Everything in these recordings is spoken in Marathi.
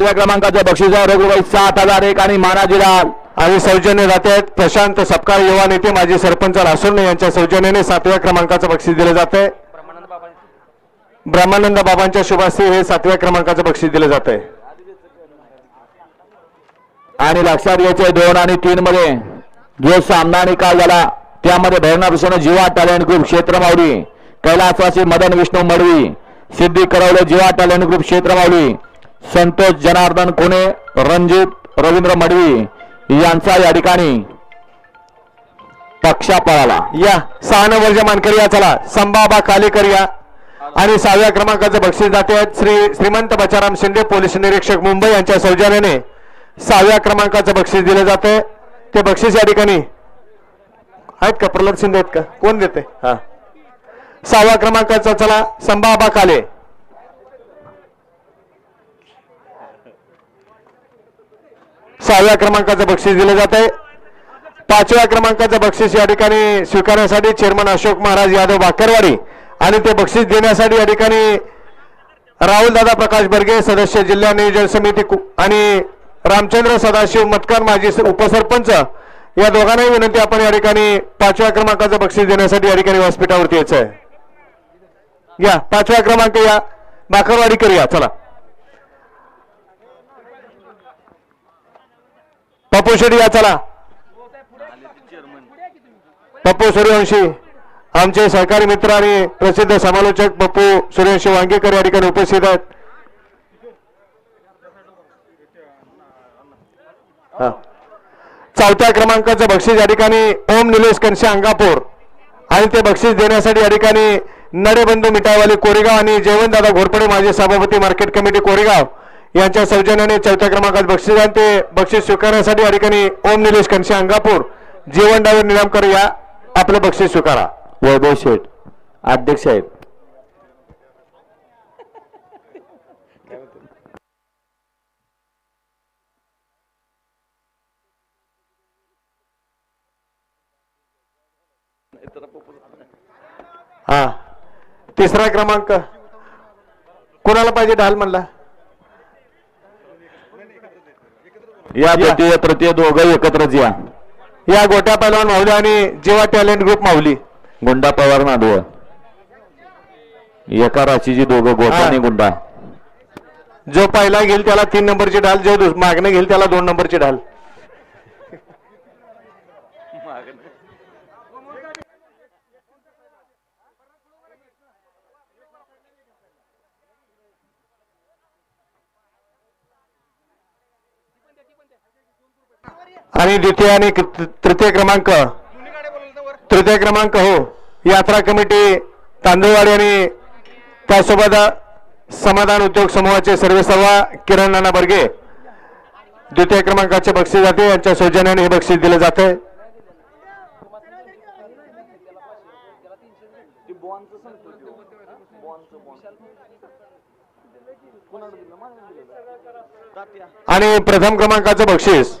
सातव्या क्रमांकाचं बक्षीस आहे. रघुबाई सात हजार एक आणि मानाजी लाल. आणि सौजन्य जाते आहेत. प्रशांत सपकाळ युवा नेते माजी सरपंच लासुर्णे यांच्या सौजन्याने सातव्या क्रमांकाचं बक्षीस दिलं जाते ब्रह्मानंद बाबांच्या शुभास्ती हे सातव्या क्रमांकाचं बक्षीस दिलं जात आहे आणि लक्षात घ्यायचे दोन आणि तीन मध्ये. जो सामना निकाल झाला त्यामध्ये भैरवनाथ जीवा टॅलेंट ग्रुप क्षेत्र माऊली. कैलासवासी मदन विष्णू मडवी. सिद्धी करवले जीवा टॅलेंट ग्रुप क्षेत्र माऊली. संतोष जनार्दन कोणे रणजित रवींद्र मडवी यांचा या ठिकाणी पक्षा पळाला या सहा नंबरच्या मानकरी या चला. संभाबा कालेकर या. आणि सहाव्या क्रमांकाचं बक्षीस जाते आहेत श्री श्रीमंत बचाराम शिंदे पोलीस निरीक्षक मुंबई यांच्या सौजन्याने. सहाव्या क्रमांकाचं बक्षीस दिलं जाते ते बक्षीस या ठिकाणी आहेत का? प्रल्हाद शिंदे आहेत का? कोण देते हा. सहाव्या क्रमांकाचा चला. संभाबा काले. सहाव्या क्रमांकाचं बक्षीस दिलं जात आहे. पाचव्या क्रमांकाचं बक्षीस या ठिकाणी स्वीकारण्यासाठी चेअरमन अशोक महाराज यादव बाकरवाडी आणि ते बक्षीस देण्यासाठी या ठिकाणी राहुल दादा प्रकाश बर्गे सदस्य जिल्हा नियोजन समिती आणि रामचंद्र सदाशिव मतकर माजी उपसरपंच या दोघांनाही विनंती आपण या ठिकाणी पाचव्या क्रमांकाचं बक्षीस देण्यासाठी या ठिकाणी व्यासपीठावरती यायचं आहे. या पाचव्या क्रमांक या. बाकरवाडीकर या चला. पप्पू शेट्टी या चला. पप्पू सूर्यवंशी आमचे सहकारी मित्र आणि प्रसिद्ध समालोचक पप्पू सूर्यवंशी वांगेकर या ठिकाणी उपस्थित आहेत. चौथ्या क्रमांकाचं बक्षीस या ठिकाणी ओम निलेश कनसे अंगापूर. आणि ते बक्षीस देण्यासाठी या ठिकाणी नडेबंधू मिठावाले कोरेगाव आणि जयवंतदादा घोरपडे माजी सभापती मार्केट कमिटी कोरेगाव. यांच्या सौजन्याने चौथ्या क्रमांकात बक्षीस ते बक्षीस स्वीकारण्यासाठी या ठिकाणी ओम निलेश कनशे अंगापूर जीवन डायवर निलामकर या आपलं बक्षीस स्वीकारा. वैभव शेठ अध्यक्ष आहेत. हा तिसरा क्रमांक. कोणाला पाहिजे ढाल म्हणला? या द्वितीय तृतीय दोघं एकत्रच या या गोट्या पैलवान माऊली आणि जेव्हा टॅलेंट ग्रुप माऊली. गुंडा पवार नादवळ एका राशीची दोघं गोटा. आणि गुंडा. जो पहिला घेईल त्याला तीन नंबरची ढाल जो मागणं घेईल त्याला दोन नंबरची ढाल. आणि द्वितीय आणि तृतीय क्रमांक. तृतीय क्रमांक हो. यात्रा कमिटी तांदूळवाडी आणि त्यासोबत समाधान उद्योग समूहाचे सर्वेसर्वा किरण नाना बर्गे. द्वितीय क्रमांकाचे बक्षीस जाते. यांच्या सौजन्याने हे बक्षीस दिले. जाते. आणि प्रथम क्रमांकाचं बक्षीस.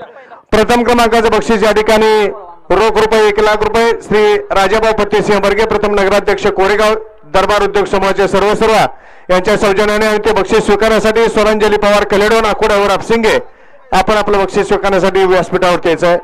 प्रथम क्रमांकाचं बक्षीस या ठिकाणी रोख रुपये एक लाख रुपये. श्री राजाभाऊ फतेसिंह बर्गे प्रथम नगराध्यक्ष कोरेगाव दरबार उद्योग समूहाचे सर्व सर्व यांच्या सौजन्याने आणि ते बक्षीस स्वीकारण्यासाठी स्वरांजली पवार कलेडोन आकुडावर आपसिंगे आपण आपलं बक्षीस स्वीकारण्यासाठी व्यासपीठावर यायचं आहे.